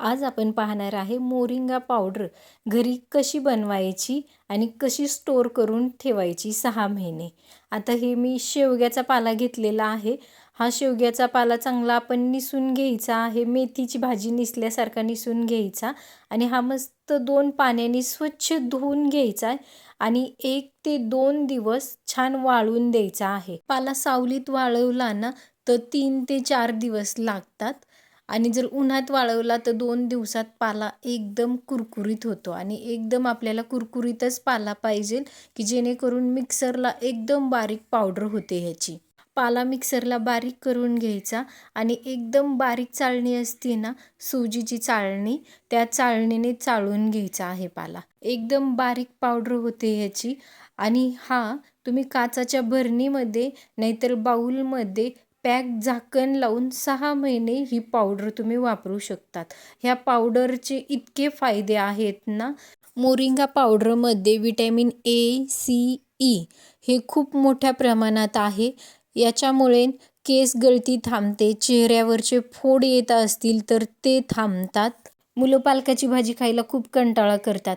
आज आपण पाहणार आहे मोरिंगा पावडर घरी कशी बनवायची आणि कशी स्टोर करून ठेवायची सहा महिने. आता हे मी शेवग्याचा पाला घेतलेला आहे. हा शेवग्याचा पाला चांगला आपण निसून घ्यायचा आहे मेथीची भाजी निसल्यासारखा निसून घ्यायचा आणि हा मस्त दोन पाण्याने स्वच्छ धुवून घ्यायचा आहे आणि एक ते दोन दिवस छान वाळून द्यायचा आहे. पाला सावलीत वाळवला ना तर तीन ते चार दिवस लागतात. आणि जर उन्हात वाळवला तर दोन दिवसात पाला एकदम कुरकुरीत होतो आणि एकदम आपल्याला कुरकुरीतच पाला पाहिजे की जेणेकरून मिक्सरला एकदम बारीक पावडर होते ह्याची. पाला मिक्सरला बारीक करून घ्यायचा आणि एकदम बारीक चाळणी असते ना सुजीची चाळणी त्या चाळणीने चाळून घ्यायचा आहे पाला. एकदम बारीक पावडर होते ह्याची आणि हा तुम्ही काचाच्या भरणीमध्ये नाहीतर बाऊलमध्ये पॅक झाकण लावून सहा महिने ही पावडर तुम्ही वापरू शकतात. ह्या पावडरचे इतके फायदे आहेत ना? मोरिंगा पावडरमध्ये विटॅमिन ए सी ई हे खूप मोठ्या प्रमाणात आहे. याच्यामुळे केस गळती थांबते चेहऱ्यावरचे फोड येत असतील तर ते थांबतात. मुलं पालकाची भाजी खायला खूप कंटाळा करतात.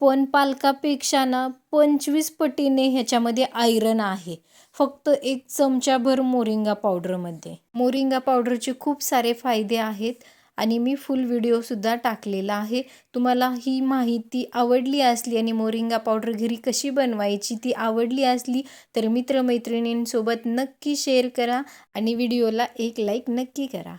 पण पालकापेक्षा ना पंचवीस पटीने ह्याच्यामध्ये आयरन आहे. फक्त एक चमचाभर मोरिंगा पावडरमध्ये. मोरिंगा पावडरचे खूप सारे फायदे आहेत आणि मी फुल व्हिडिओसुद्धा टाकलेला आहे. तुम्हाला ही माहिती आवडली असली आणि मोरिंगा पावडर घरी कशी बनवायची ती आवडली असली तर मित्रमैत्रिणींसोबत नक्की शेअर करा आणि व्हिडिओला एक लाईक नक्की करा.